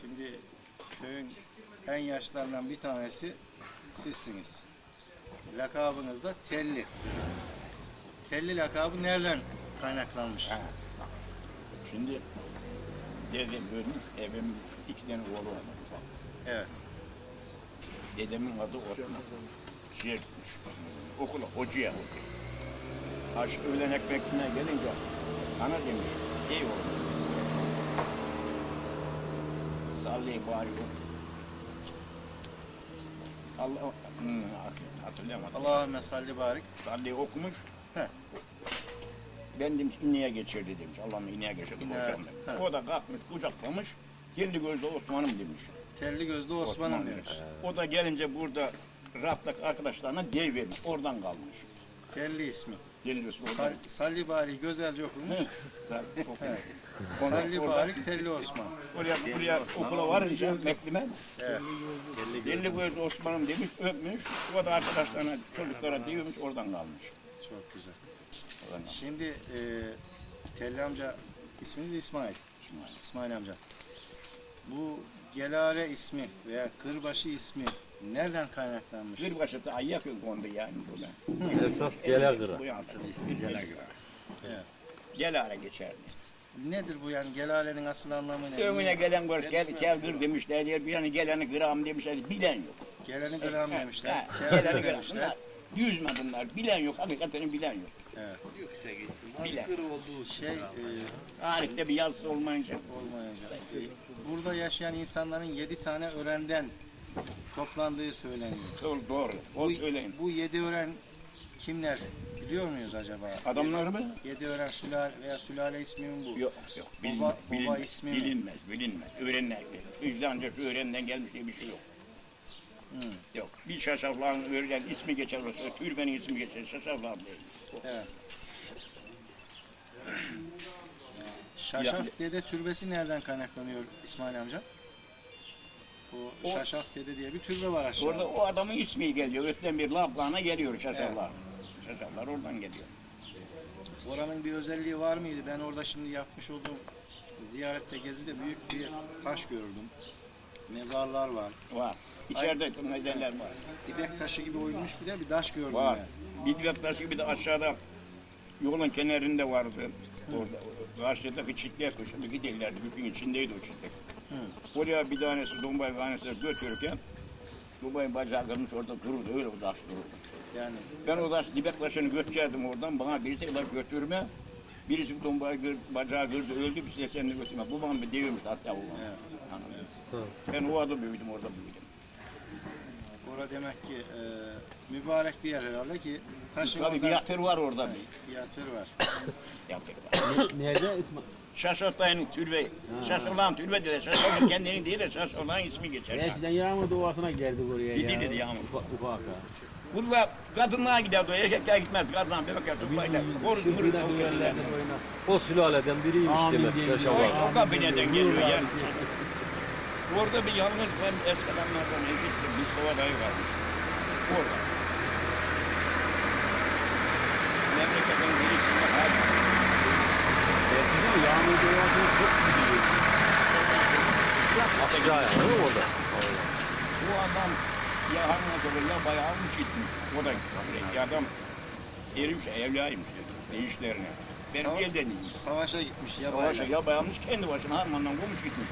Şimdi köyün en yaşlarından bir tanesi sizsiniz. Lakabınız da Telli. Telli lakabı nereden kaynaklanmış? Ha. Şimdi dedem ölmüş, evim iki tane oğlu var. Evet. Dedemin adı Osman. Şeye gitmiş, okula, hocaya. Aş öğlen ekmekine gelince, ana demiş, iyi oldu. Bari yok. Allah, hmm, hatırlayamadım. Allahümme salli barik. Salli okumuş. Heh. Ben demiş ineye geçirdi demiş. Allah'ım İneğe, hocam demiş. he. O da kalkmış kucaklamış. Kendi gözde Osman'ım demiş. Telli gözlü Osman'ım Osman demiş. O da gelince burada raftaki arkadaşlarına dev vermiş. Oradan kalmış. Telli ismi. Geliyorsun Sal, salli okunmuş. Salli okumuş. Evet. Salli Telli Osman. Oraya, buraya okula varınca Meklimen Evet. Deli gözlü Osman'ım demiş, öpmüş. O da arkadaşlarına, çocuklara devirmiş, oradan kalmış. Çok güzel. Oradan kalmış. Şimdi e, Telli amca isminiz İsmail. İsmail. İsmail amca. Bu Gelare ismi veya Kırbaşı ismi nereden kaynaklanmış? Bir başta ayak yok onda yani burada. Esas gele kıra. Bu yansın ismi Gelagıra. Evet. Gelara geçerdi. Nedir bu yani Gelare'nin asıl anlamı ne? Önüne gelen var, gel, gel kır demişler, diğer bir yana geleni gram demişler, bilen yok. Geleni gram demişler. Geleni gram. demişler. Bunlar yüzme bunlar, bilen yok, hakikaten bilen yok. Evet. Bilen. Şey e, Tarihte bir yazısı olmayınca. olmayacak. Burada yaşayan insanların yedi tane örenden toplandığı söyleniyor. Doğru, doğru. O Bu, söyleyin. bu yedi ören kimler biliyor muyuz acaba? Adamlar mı? Yedi ören sülale veya sülale isminin bu. Yok, yok. Bilin, Baba- baba bilinmez, ismi mi? bilinmez, bilinmez. Öğrenler. Bizde ancak öğrenden gelmiş diye bir şey yok. Hı. Yok. Bir şaşaflağın öğren ismi geçer olsa, türbenin ismi geçer, şaşaflağın değil. Evet. Şaşaf Yani- Dede Türbesi nereden kaynaklanıyor İsmail amca? Bu O- Şaşaf Dede diye bir türbe var aşağıda. Orada o adamın ismi geliyor. Ötten bir laflağına geliyor şaşaflar. Şaşaflar oradan geliyor. Oranın bir özelliği var mıydı? Ben orada şimdi yapmış olduğum ziyarette gezide büyük bir taş gördüm. Mezarlar var. Var. İçeride mezeller var. İpek taşı gibi oyulmuş bir de bir taş gördüm Var. ben. Bir taşı gibi de aşağıda yolun kenarında vardı. Orada karşıdaki çitler köşede giderlerdi. Bütün içindeydi o çitler. Oraya bir tanesi Dumbay tanesi götürürken Dumbay bacağı kırmış orada dururdu. Öyle o taş dururdu. Yani Ben o taş dibek taşını götüreceğim oradan. Bana birisi kadar götürme. Birisi Dumbay kır, bacağı kırdı öldü. Bir şey kendini götürme. Bu bana bir devirmiş hatta bu bana. evet. Mı? Ben o adı büyüdüm orada büyüdüm. Orada demek ki e, mübarek bir yer herhalde ki taşın Tabii bir yatır var orada bir bir yatır var. yatır var. Nerede? Şaşırtayın türbe, şaşırlan türbe de şaşırlan kendini değil de şaşırlan ismi geçer. Eskiden yağmur doğasına geldik oraya ya. Gidildi yağmur. Ufak ufak ha. Burada kadınlar giderdi, erkekler gitmez. Kadınlar bebek yaptı, baylar. Korudu, mırık Şurada tavuk yerlerde yerler. oynar. O sülaleden biriymiş Amin demek diyelim. O kabineden geliyor yani. Orada bir yalnız ben eski adamlardan eşittim. Bir sova dayı varmış. Orada. Memleketin birisinde hali. Eskiden yağmur doğasına çok gidiyor. Aşağıya değil mi orada? Bu adam ya ya bayağı mı gitmiş. O da ya adam erimiş, evliyaymış ne işlerine. Ben Sava- elden. Savaşa gitmiş ya Savaşa bayağı. ya bayanmış kendi başına harmandan bulmuş gitmiş.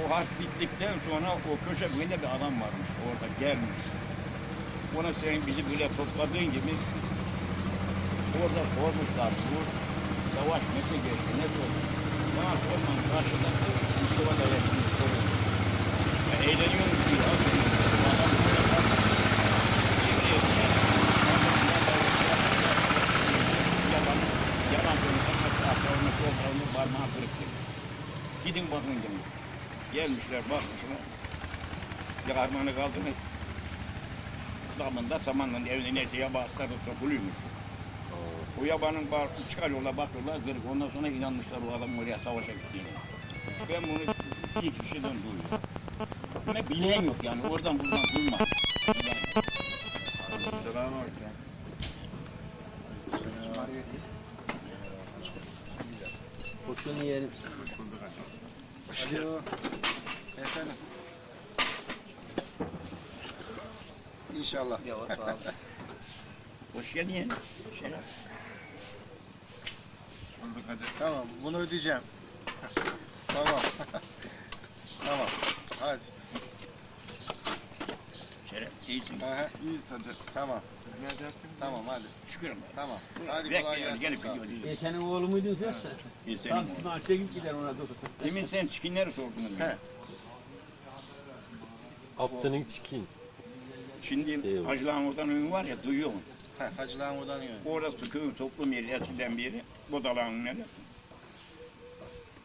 O harp bittikten sonra o köşe böyle bir adam varmış orada gelmiş. Ona sen bizi böyle topladığın gibi orada sormuşlar bu savaş nasıl geçti, ne oldu? Bana sorman karşıdaki Mustafa da yakın soruyor. Ya eğleniyor musun ya? Bu adam böyle. Yalan, yalan konuşmak, atlarını, kollarını, parmağı kırık demiş. Gidin bakın demiş. Gelmişler bakmışlar. Ya harmanı kaldı mı? Damında samanın evine neyse yabağızları sokuluymuş. O yabanın bar çıkarıyorlar bakıyorlar kırık. Ondan sonra inanmışlar o adam oraya savaşa gittiğine. Ben bunu ilk kişiden duyuyorum. Ama bilen yok yani oradan buradan duyma. Selamünaleyküm. Koşun yerim. Hoş geldin. Alo. Efendim. İnşallah. Hoş geldin. Şeref. Tamam bunu ödeyeceğim. tamam. tamam. Hadi. İyisin. Aha, İyi Sancak. tamam. Siz ne edersiniz? Tamam hadi. Şükürüm ben. Tamam. Hadi kolay gelsin. gelip sağ ol. gidiyor. Geçenin oğlu muydun sen? İyi senin Tam sizin çekip gider ona dur. Demin sen çikinleri sordun. He. Aptanın çikin. Şimdi Eyvallah. Hacılan oradan ünlü var ya duyuyor musun? Heh, Hacılan oradan yön. Orası köyün toplum yeri eskiden beri. Bodalanın yeri.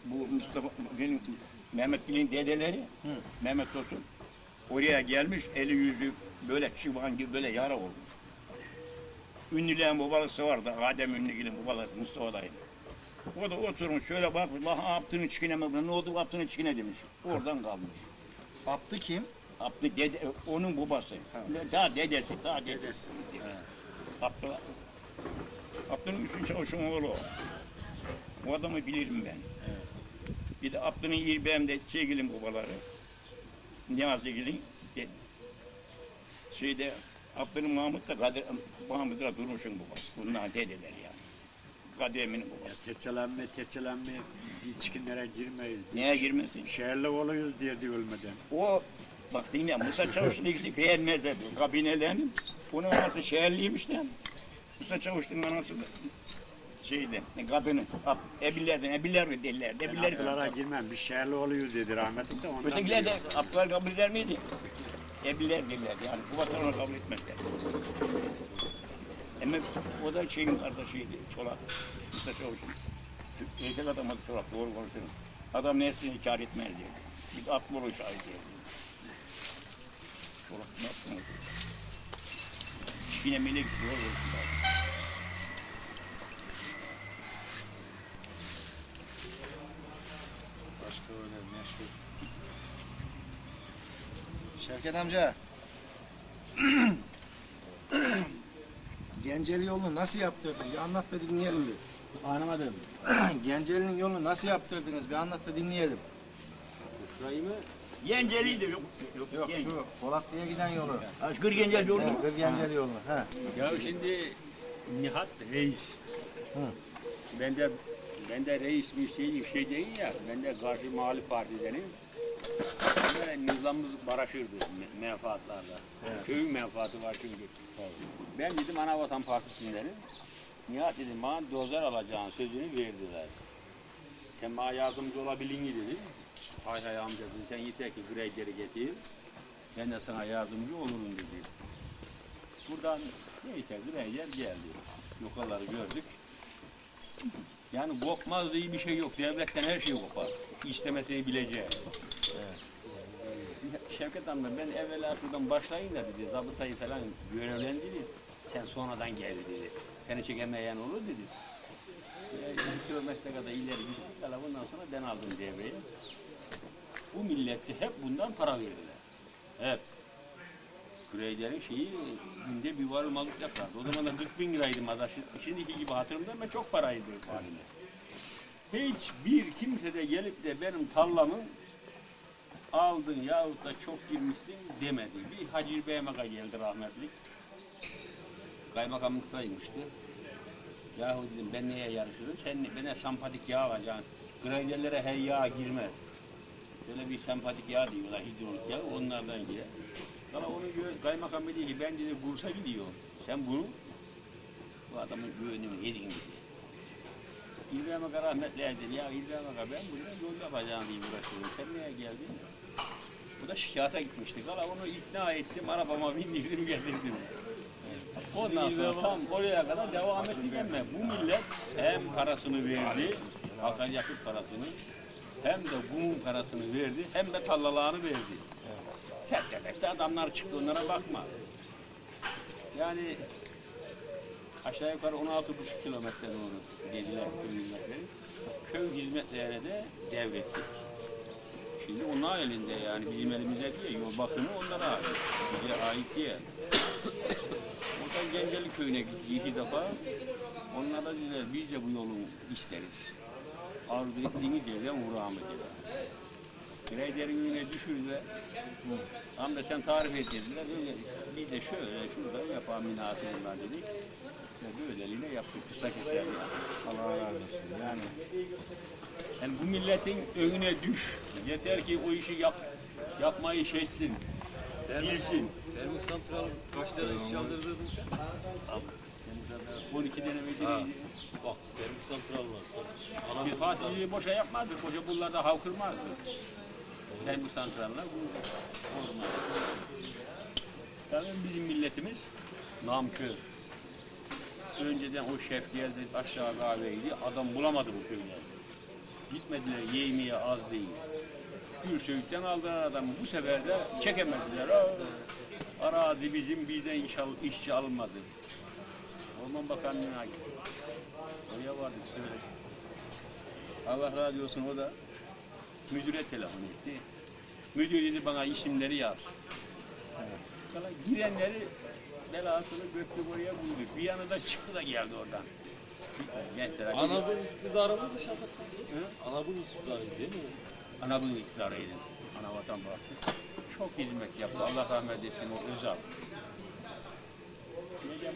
Bu Mustafa, benim Mehmet Bilin dedeleri, Hı. Mehmet Tosun oraya gelmiş, eli yüzü böyle çıvan gibi böyle yara olmuş. Ünlülerin babalısı vardı, Adem Ünlügil'in babalısı Mustafa dayı. O da oturmuş şöyle bakmış, la Abdü'nün çikine mi, ne oldu Abdü'nün çikine demiş. Oradan kalmış. Abdü kim? Abdü dede, onun babası. Ha. Daha dedesi, daha dedesi. Dedesi. Abdü, Abdü'nün üstün çavuşun oğlu o. Adamı bilirim ben. Bir de Abdü'nün İrbeğim de sevgilim babaları. Niyazigil'in de- şeyde Abdü'nün Mahmut da Kadir, Mahmut da Durmuş'un babası. Bunlar dedeler yani. Kadir Emin'in babası. Keçelenme, keçelenme, içkinlere girmeyiz. Neye girmesin? Şehirli oluyoruz derdi ölmeden. O bak dinle Musa Çavuş'un ikisi beğenmezler bu kabinelerin. Onun anası şehirliymiş de. Musa Çavuş'un anası da şeyde kadını ab, ebillerden ebiler mi derler Ben ebiler akıllara girmem, biz şehirli oluyoruz dedi rahmetli de ondan. Ötekiler de. Abdüler kabul eder miydi? Ebiler derler yani bu vatan kabul etmezler. Ama o da şeyin kardeşiydi Çolak. Musa Çavuş'un. Erkek adam adı Çolak doğru konuşuyorum. Adam neslini inkar etmez diye. Bir de aklı olur şahit diye. Çolak ne yaptın? Yine melek doğru konuşuyor. Şevket amca. Genceli yolunu nasıl yaptırdın? Bir anlat da dinleyelim bir. Anlamadım. Genceli'nin yolunu nasıl yaptırdınız? Bir anlat da dinleyelim. Şurayı mı? Yenceli de yok. Yok, Yok Gen- şu Polatlı'ya giden yolu. Aşkır Gencel yolu mu? Kır Genceli yolunu. He. Ya şimdi Nihat reis. Ben de ben de reis bir şey, bir şey değil ya. Ben de karşı muhalif partidenim. Nizamımız barışırdı me- menfaatlarda. Köyün menfaati var çünkü. Ben dedim Anavatan Partisindenim. Nihat dedim bana dozer alacağın sözünü verdiler. Sen bana yardımcı olabilin dedim. Hay hay amca dedim, sen yeter ki grader'i getir. Ben de sana yardımcı olurum dedi. Buradan neyse grader geldi. Yukarıları gördük. Yani kopmaz diye bir şey yok. Devletten her şey kopar. İstemesini bileceği. Şevket Hanım ben evvela şuradan başlayayım da dedi. Zabıtayı falan görevlendirdi. Sen sonradan gel dedi. Seni çekemeyen olur dedi. E, bir kilometre kadar ileri gittik. Bundan sonra ben aldım devreye. Bu milleti hep bundan para verdiler. Hep. Grader'in şeyi günde bir varılmalık yapardı. O zaman da 40 bin liraydı madaş. Şimdiki gibi hatırımda ama çok paraydı. Hiçbir kimse de gelip de benim tarlamı aldın yahut da çok girmişsin demedi. Bir Hacı Beymaka geldi rahmetli. Kaymakamlıktaymıştı. Yahu dedim ben neye yarışırım? Sen bana sempatik yağ alacaksın. Graderlere her yağ girmez. Böyle bir sempatik yağ diyorlar hidrolik yağ onlardan girer. Ama onu gö- kaymakam dedi ki ben dedi kursa gidiyor. Sen bunu bu adamın güvenini yedin dedi. İbrahim Aga rahmetli dedi ya İbrahim Aga ben buraya yol yapacağım diye uğraşıyorum. Sen niye geldin? Bu da şikayete gitmişti. Kala onu ikna ettim, arabama bindirdim getirdim. Ondan sonra tam oraya kadar devam ettik ama bu millet hem parasını verdi, Hakan Yakıt parasını, hem de bunun parasını verdi, hem de tallalarını verdi. Sertleşti adamlar çıktı onlara bakma. Yani aşağı yukarı 16,5 kilometre doğru dediler köy hizmetleri. Köy hizmetlerine de devrettik. Şimdi onlar elinde yani bizim elimizde değil. Yol bakımı onlara ait. Bize ait değil. Oradan Genceli köyüne gittik iki defa. Onlar da dediler biz de bu yolu isteriz. Arzu ettiğiniz yerden uğrağımı dediler. Grader'in önüne düşürse Hamdi sen tarif et dediler. Öyle bir de şöyle şurada yapalım minasıyla dedik. Ve böyleliğine yaptık kısa keser yani. Allah razı olsun. Yani Yani bu milletin önüne düş. Yeter ki o işi yap, yapmayı şeysin. Bilsin. Termik santral kaç lira iş aldırdın sen? 12 denemeydi. Bak termik santral var. Bir fatihliği boşa yapmazdık. Koca bunlarda havkırmazdı. Termik santrallar bu olmaz. Yani bizim milletimiz namkör. Önceden o şef geldi aşağı kahveydi. Adam bulamadı bu köyde. Gitmediler yeğmeye az değil. Gürsoyuk'tan aldılar adamı. Bu sefer de çekemediler. Aa, Arazi bizim bizden iş al, işçi alınmadı. Orman Bakanlığı'na gittik. Oraya vardık söyledik. Allah razı olsun o da müdüre telefon etti. Müdür dedi bana isimleri yaz. Sonra girenleri belasını göktü oraya buldu. Bir yanı da çıktı da geldi oradan. Gençler. Anadolu iktidarı mı dışarıda? Anadolu iktidarı değil mi? Anadolu iktidarıydı. Anavatan Partisi. Çok hizmet yaptı. Allah rahmet etsin o Özal.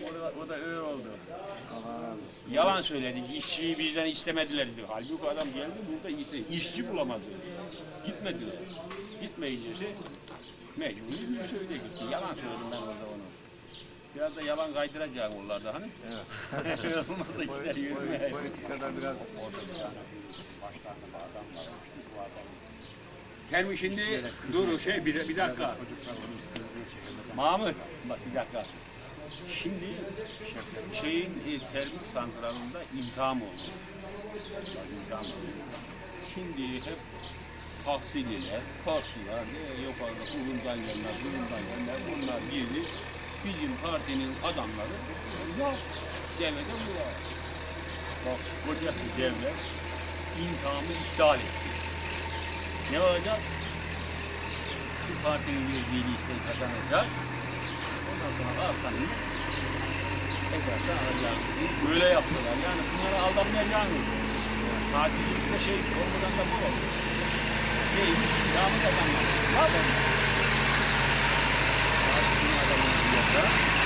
O da, o da öyle oldu. Yalan söyledi. İşçiyi bizden istemediler dedi. Halbuki adam geldi burada işte işçi bulamadı. Gitmediler. Gitmeyince mecburi bir söyle gitti. Yalan söyledim ben orada onu. Biraz da yalan kaydıracağım onlarda hani. Evet. Olmazsa gider yürümeye. Politikada biraz Kermi şimdi dur şey bir, bir dakika. Mahmut bak bir dakika. Şimdi şeyin e, termik santralında intiham oldu. Bak, intiham oldu. Şimdi hep Taksililer, Karslılar, ne yok orada Ulundan gelenler, Bulundan gelenler bunlar girdi. Bizim partinin adamları yok. Devlete bu var. Bak koca bir devlet intihamı iptal etti. Ne olacak? Şu partinin verdiği listeyi kazanacak. Ondan sonra arkanı tekrardan alacağız. Böyle yaptılar. Yani bunlara aldanmayacağınız. Sakinlikle şey olmadan da bu olur. Neymiş? Yağmur kazanmak. Zaten. Partinin adamı yapsa.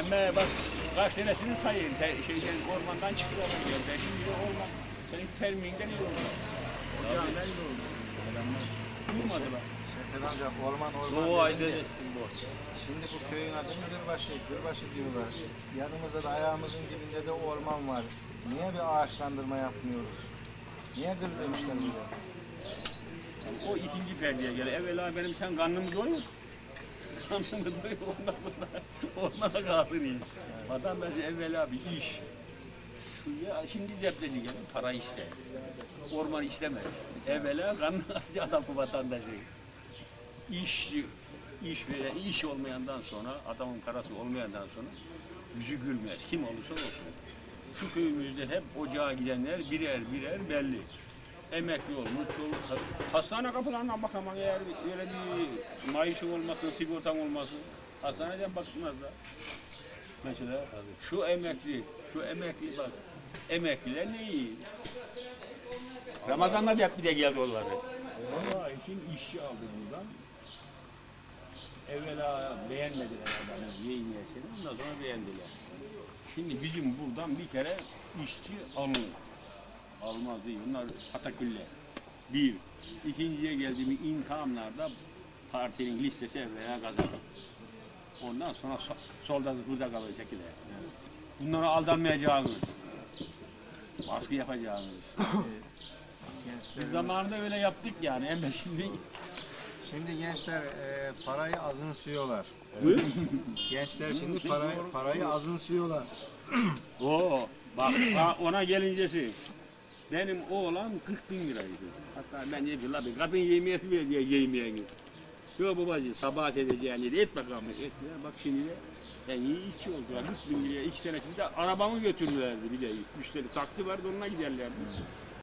Emme bak kaç senesini sayayım. Te, şeyden ormandan çıktılar diyor. Beşinci yıl orman. Senin termiğinden iyi oldu. Ocağından iyi oldu. Durmadılar. Şevket amca orman orman Doğu etsin bu. Şimdi bu köyün adı Gürbaşı, Gürbaşı diyorlar. Yanımızda da ayağımızın dibinde de orman var. Niye bir ağaçlandırma yapmıyoruz? Niye gır demişler buraya? O ikinci perdeye göre evvela benim sen karnımı doyur. Karnımı doyur ondan sonra ormana kalsın iş. Vatandaş evvela bir iş. Ya şimdi cepleci gelin para iste. Orman istemez. Evvela karnı aç adamı vatandaşı. İş, iş veya iş olmayandan sonra adamın parası olmayandan sonra yüzü gülmez. Kim olursa olsun. Şu köyümüzde hep ocağa gidenler birer birer belli emekli olmuş, hastane kapılarına bakamam eğer öyle bir maaşın olmasın, sigortan olmasın, hastaneden bakmazlar. Mesela şu emekli, şu emekli bak, emekliler ne iyi. Ramazan'da da hep bir de geldi onları. Allah için işçi aldı buradan. Evvela beğenmediler adamı, yeğeniyesini, ondan sonra beğendiler. Şimdi bizim buradan bir kere işçi alınır. Almaz değil. Bunlar Atakülle. Bir. İkinciye geldiğimiz intihamlarda partinin listesi veya kazanır. Ondan sonra so solda burada kalır çekilir. Bunlara aldanmayacağınız. Baskı yapacağınız. Biz zamanında öyle yaptık yani. Hem şimdi şimdi gençler e, parayı azımsıyorlar. Gençler şimdi parayı, parayı azımsıyorlar. Oo, bak ona gelincesi. Benim oğlan 40 bin liraydı. Hatta ben dedim la bir kadın yemeğesi ver diye yemeğe git. Yok babacığım sabah edeceğin dedi. Et bakalım. Et ya. Bak şimdi de en iyi işçi oldular. 3 bin liraya iki sene içinde arabamı götürdülerdi bir de. Müşteri taksi vardı onunla giderlerdi.